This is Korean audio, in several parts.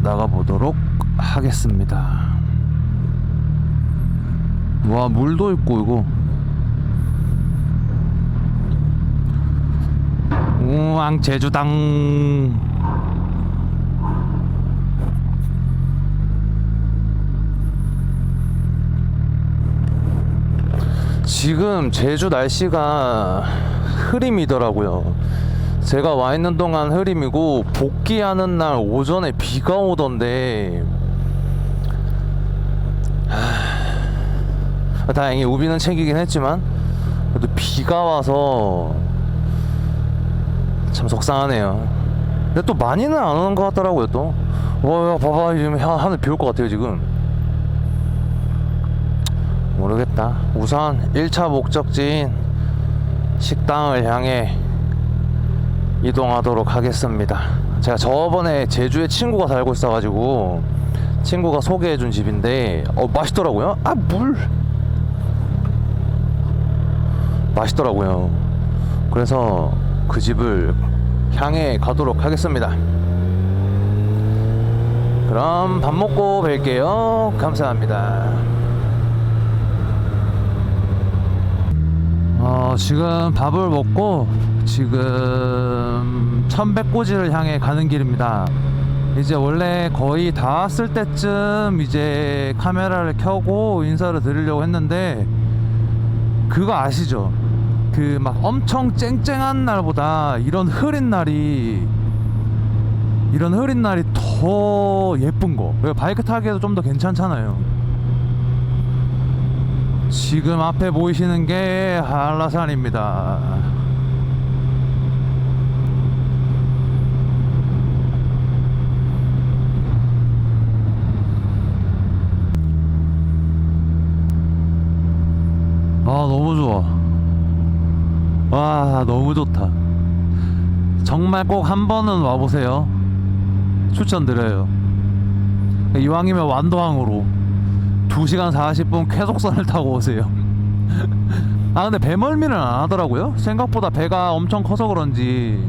이동하도록 하겠습니다. 와 물도 있고 이거 우왕 제주당 지금 제주 날씨가 흐림이더라고요. 제가 와 있는 동안 흐림이고 복귀하는 날 오전에 비가 오던데 하... 다행히 우비는 챙기긴 했지만 그래도 비가 와서 참 속상하네요. 근데 또 많이는 안 오는 것 같더라고요 또. 와 봐봐 지금 하- 하늘 비올 것 같아요 지금. 모르겠다. 우선 1차 목적지인 식당을 향해 이동하도록 하겠습니다. 제가 저번에 제주에 친구가 살고 있어가지고 친구가 소개해준 집인데 어 맛있더라고요. 아 물. 맛있더라고요. 그래서 그 집을 향해 가도록 하겠습니다. 그럼 밥 먹고 뵐게요. 감사합니다. 어, 지금 밥을 먹고 지금 천백고지를 향해 가는 길입니다. 이제 원래 거의 다 왔을 때쯤 이제 카메라를 켜고 인사를 드리려고 했는데 그거 아시죠? 그 막 엄청 쨍쨍한 날보다 이런 흐린 날이 이런 흐린 날이 더 예쁜 거. 왜 바이크 타기에도 좀 더 괜찮잖아요. 지금 앞에 보이시는 게 한라산입니다. 아 너무 좋아. 와 너무 좋다. 정말 꼭 한 번은 와보세요. 추천드려요. 이왕이면 완도항으로 2시간 40분 쾌속선을 타고 오세요. 아 근데 배멀미는 안 하더라고요. 생각보다 배가 엄청 커서 그런지.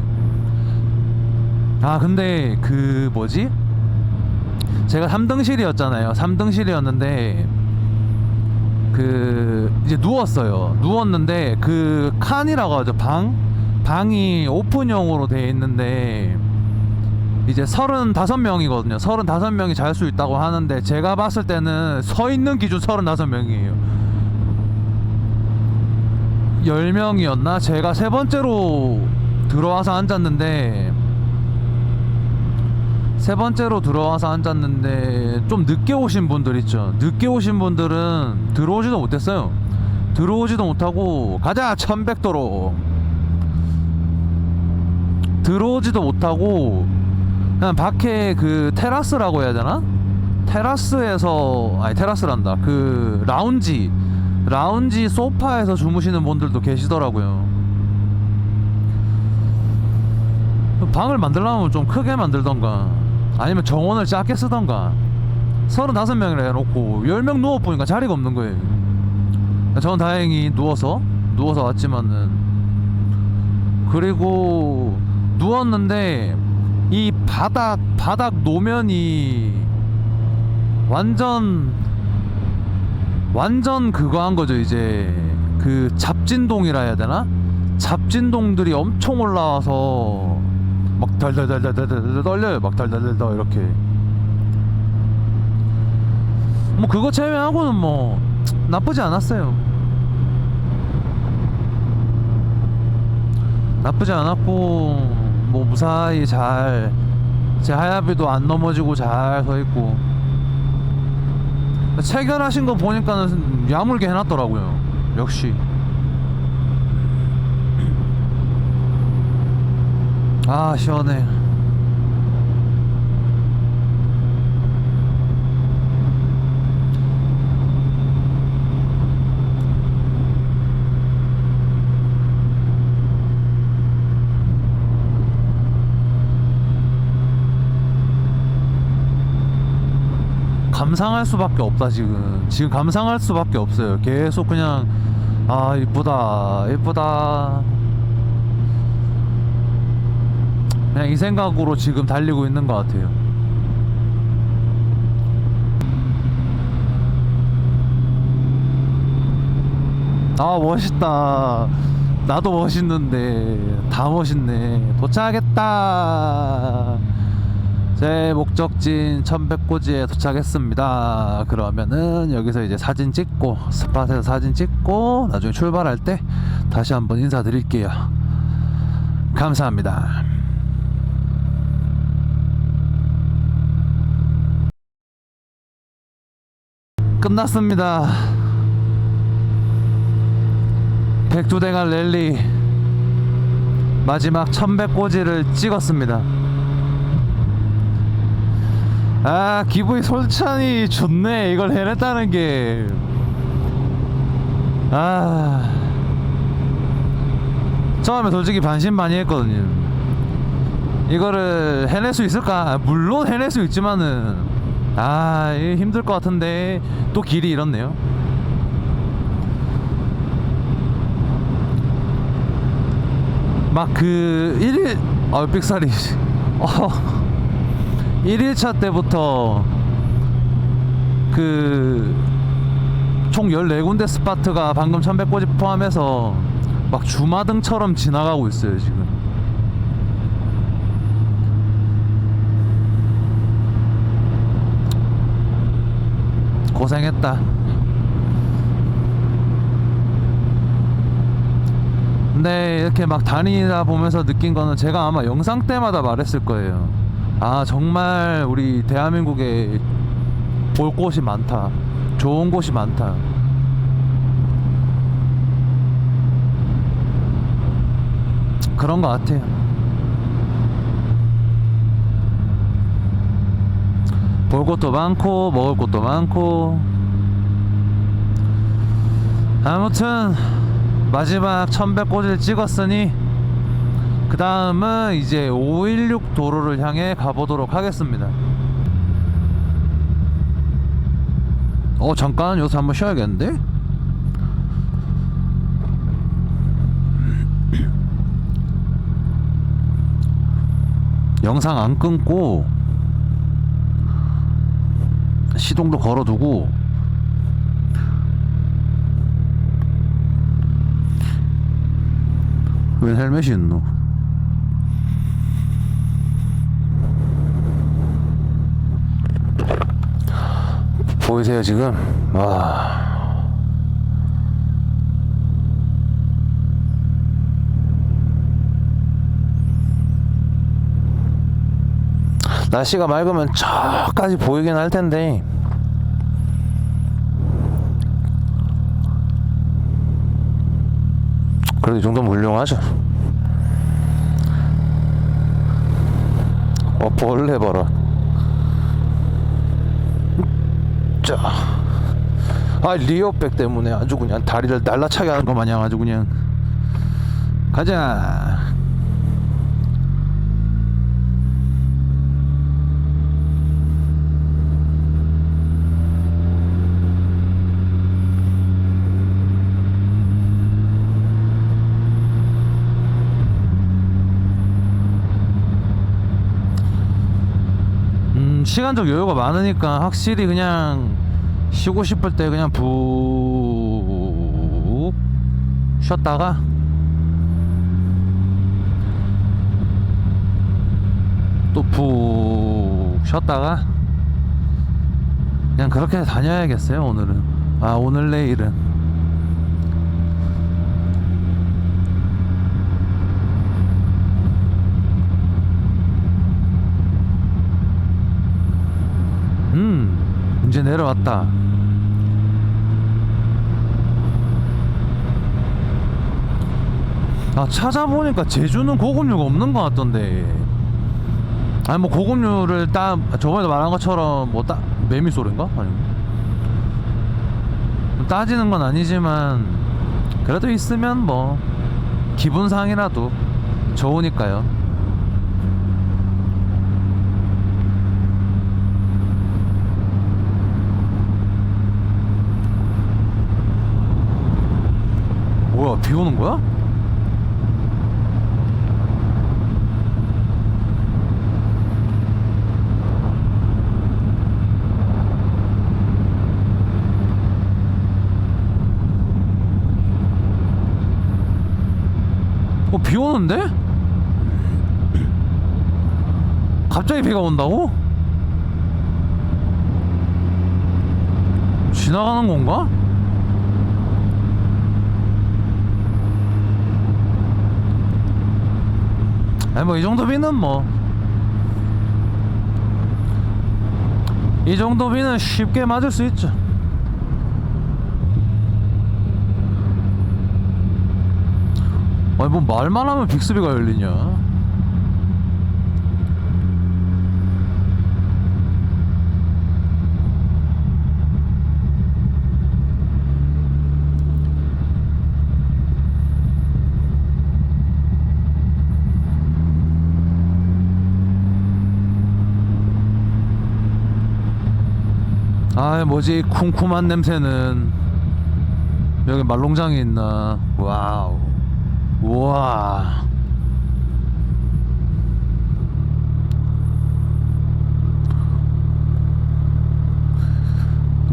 아 근데 그 뭐지? 제가 3등실이었잖아요. 3등실이었는데 그 이제 누웠어요. 누웠는데 그 칸이라고 하죠. 방 방이 오픈형으로 돼 있는데 이제 35명이거든요. 35명이 잘 수 있다고 하는데 제가 봤을 때는 서 있는 기준 35명이에요. 10명이었나? 제가 세 번째로 들어와서 앉았는데 세 번째로 들어와서 앉았는데 좀 늦게 오신 분들 있죠. 늦게 오신 분들은 들어오지도 못했어요. 들어오지도 못하고 가자 1100도로 들어오지도 못하고 그냥 밖에 그 테라스라고 해야 되나? 테라스에서 아니 테라스란다. 그 라운지 라운지 소파에서 주무시는 분들도 계시더라고요. 방을 만들려면 좀 크게 만들던가 아니면 정원을 작게 쓰던가. 35명이라 해놓고 10명 누워보니까 자리가 없는 거예요. 저는 다행히 누워서 누워서 왔지만은. 그리고 누웠는데 이 바닥 바닥 노면이 완전 완전 그거 한 거죠 이제. 그 잡진동이라 해야 되나? 잡진동들이 엄청 올라와서 막 달달달달달달 떨려요. 막 달달달달 이렇게. 뭐 그거 제외하고는 뭐 나쁘지 않았어요. 나쁘지 않았고 뭐 무사히 잘 제 하야비도 안 넘어지고 잘 서 있고. 체결하신 거 보니까는 야물게 해놨더라고요. 역시 아 시원해. 감상할 수밖에 없다 지금. 지금 감상할 수밖에 없어요. 계속 그냥 아 이쁘다 이쁘다 그냥 이 생각으로 지금 달리고 있는 것 같아요. 아 멋있다. 나도 멋있는데 다 멋있네. 도착했다. 제 목적지인 천백고지에 도착했습니다. 그러면은 여기서 이제 사진 찍고 스팟에서 사진 찍고 나중에 출발할 때 다시 한번 인사드릴게요. 감사합니다. 끝났습니다 백두대간 랠리 마지막 천백고지를 찍었습니다. 아 기분이 솔찬히 좋네 이걸 해냈다는 게. 아 처음에 솔직히 반신반의했거든요. 이거를 해낼 수 있을까? 물론 해낼 수 있지만은 아 이게 힘들 것 같은데 또 길이 이렇네요. 막 그 1일 아 삑사리 어 1일차 때부터 그 총 14군데 스파트가 방금 1100고지 포함해서 막 주마등처럼 지나가고 있어요 지금 고생했다 근데 이렇게 막 다니다 보면서 느낀 거는 제가 아마 영상 때마다 말했을 거예요. 아, 정말 우리 대한민국에 볼 곳이 많다. 좋은 곳이 많다. 그런 것 같아요. 볼 곳도 많고, 먹을 곳도 많고. 아무튼, 마지막 1100고지를 찍었으니 그 다음은 이제 516 도로를 향해 가보도록 하겠습니다 어 잠깐 여기서 한번 쉬어야겠는데? 영상 안 끊고 시동도 걸어두고 왜 헬멧이 있노? 보이세요 지금? 와. 날씨가 맑으면 저까지 보이긴 할 텐데 그래도 이 정도면 훌륭하죠. 어, 벌레 봐라. 자. 아, 리어백 때문에 아주 그냥 다리를 날라차게 하는 것 마냥 아주 그냥. 가자. 음, 시간적 여유가 많으니까 확실히 그냥 쉬고 싶을 때 그냥 푹 쉬었다가 또 푹 쉬었다가 그냥 그렇게 다녀야겠어요 오늘은. 아 오늘 내일은 음 이제 내려왔다. 아 찾아보니까 제주는 고급류가 없는 것 같던데. 아니 뭐 고급류를 따 저번에 말한 것처럼 뭐 따 매미 소리인가? 아니 따지는 건 아니지만 그래도 있으면 뭐 기분상이라도 좋으니까요 뭐야 비 오는 거야? 비 오는데? 갑자기 비가 온다고? 지나가는 건가? 아니 뭐 이 정도 비는 뭐. 이 정도 비는 쉽게 맞을 수 있죠. 아니 뭐 말만 하면 빅스비가 열리냐 아 뭐지? 쿰쿰한 냄새는 여기 말농장이 있나? 와우. 우와.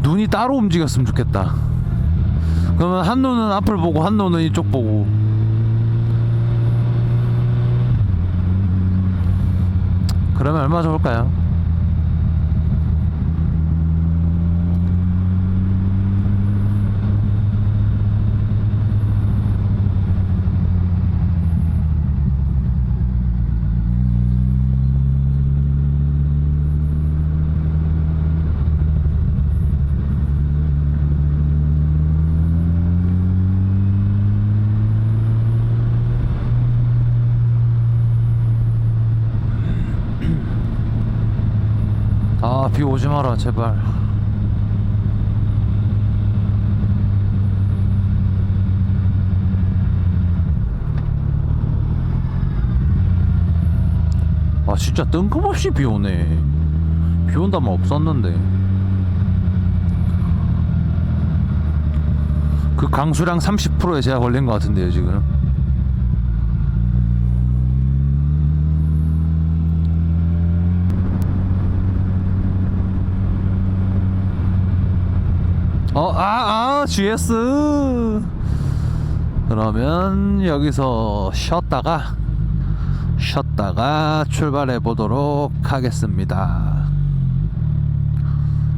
눈이 따로 움직였으면 좋겠다. 그러면 한 눈은 앞을 보고 한 눈은 이쪽 보고. 그러면 얼마나 좋을까요? 아, 비 오지 마라, 제발. 아, 진짜 뜬금없이 비 오네. 비 온다면 없었는데. 그 강수량 30%에 제가 걸린 것 같은데요, 지금. 어, 아, 아, GS. 그러면 여기서 쉬었다가 쉬었다가 출발해 보도록 하겠습니다.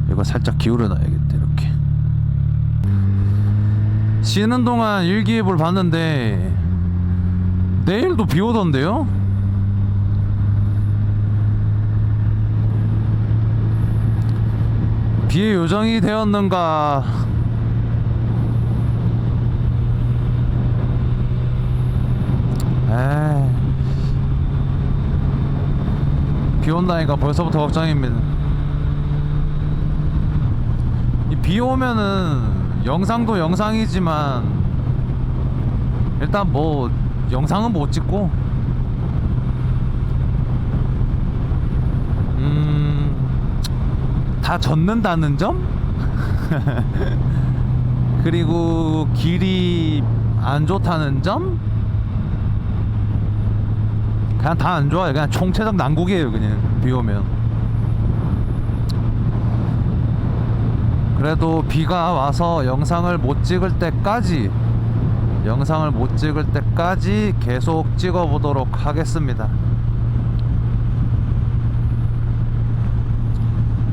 이거 살짝 기울여 놔야겠다 이렇게. 쉬는 동안 일기예보를 봤는데 내일도 비 오던데요? 비의 요정이 되었는가? 비 온다니까 벌써부터 걱정입니다. 이비 오면은 영상도 영상이지만 일단 뭐 영상은 못 찍고 음. 다 젖는다는 점? 그리고 길이 안 좋다는 점? 그냥 다 안 좋아요. 그냥 총체적 난국이에요. 그냥 비 오면. 그래도 비가 와서 영상을 못 찍을 때까지 영상을 못 찍을 때까지 계속 찍어 보도록 하겠습니다.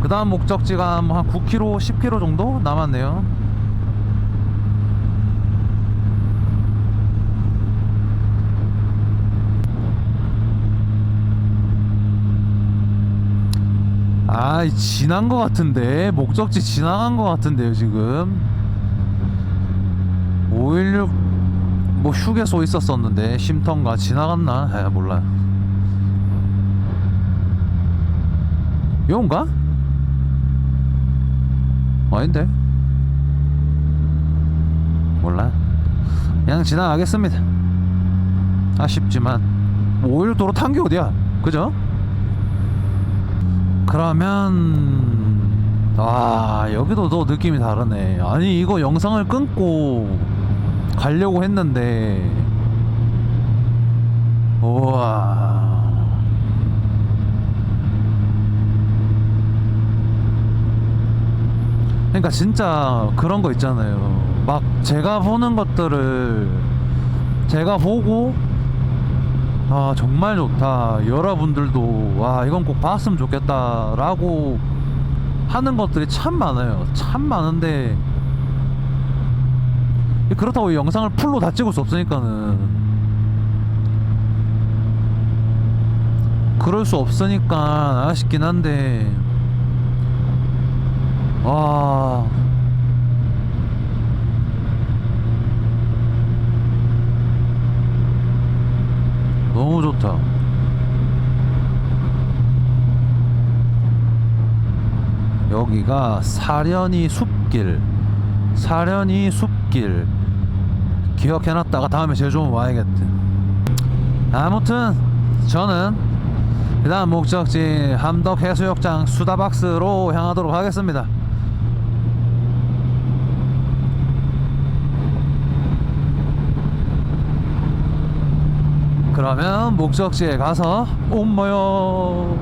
그 다음 목적지가 뭐한 9km, 10km 정도 남았네요. 아, 지난 것 같은데 목적지 지나간 것 같은데요 지금 516 뭐 휴게소 있었었는데 쉼터인가 지나갔나? 아 몰라. 요인가? 아닌데? 몰라. 그냥 지나가겠습니다. 아쉽지만. 5일 도로 탄 게 어디야? 그죠? 그러면 아 여기도 또 느낌이 다르네. 아니 이거 영상을 끊고 가려고 했는데. 우와 그러니까 진짜 그런 거 있잖아요. 막 제가 보는 것들을 제가 보고 아 정말 좋다. 여러분들도 와 이건 꼭 봤으면 좋겠다라고 하는 것들이 참 많아요. 참 많은데 그렇다고 이 영상을 풀로 다 찍을 수 없으니까는. 그럴 수 없으니까 아쉽긴 한데 와. 너무 좋다. 여기가 사련이 숲길 사련이 숲길. 기억해놨다가 다음에 제주 오면 와야겠대 아무튼 저는 그 다음 목적지 함덕 해수욕장 수다박스로 향하도록 하겠습니다 그러면 목적지에 가서 옴모요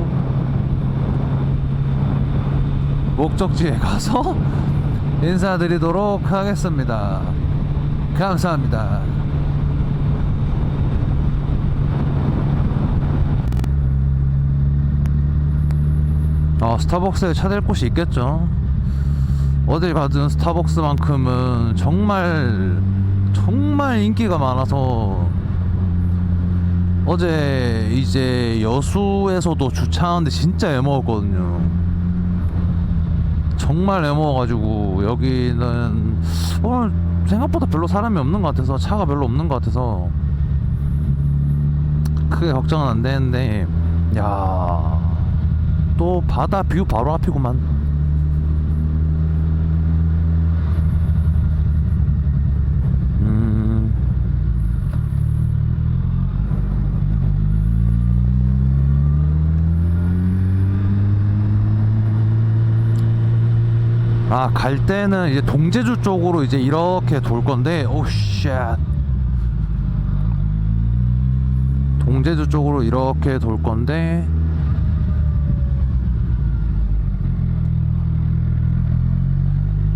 목적지에 가서 인사드리도록 하겠습니다. 감사합니다. 어, 스타벅스에 차댈 곳이 있겠죠. 어딜 가든 스타벅스만큼은 정말 정말 인기가 많아서 어제 이제 여수에서도 주차하는데 진짜 애먹었거든요. 정말 애먹어가지고 여기는 오늘 생각보다 별로 사람이 없는 것 같아서 차가 별로 없는 것 같아서 크게 걱정은 안 되는데 야 또 바다 뷰 바로 앞이구만. 음. 아, 갈 때는 이제 동제주 쪽으로 이제 이렇게 돌 건데, 오, 쉣. 동제주 쪽으로 이렇게 돌 건데,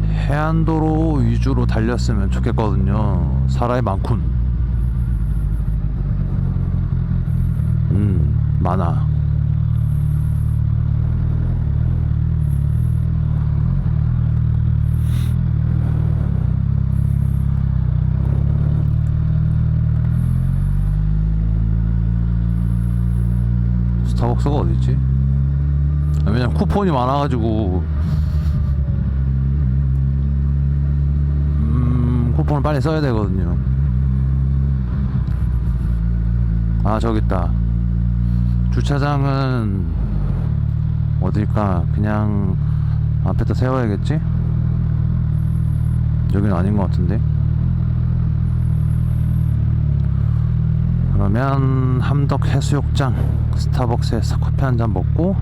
해안도로 위주로 달렸으면 좋겠거든요. 사람이 많군. 음, 많아. 스타벅스가 어딨지? 아, 왜냐면 쿠폰이 많아가지고 음, 쿠폰을 빨리 써야 되거든요. 아, 저기 있다. 주차장은 어딜까? 그냥 앞에다 세워야겠지? 여기는 아닌 것 같은데. 그러면 함덕 해수욕장 스타벅스에서 커피 한 잔 먹고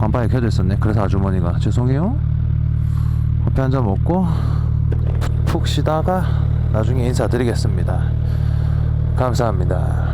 깜빡이 켜져 있었네. 그래서 아주머니가 죄송해요. 커피 한 잔 먹고 푹 쉬다가 나중에 인사드리겠습니다. 감사합니다.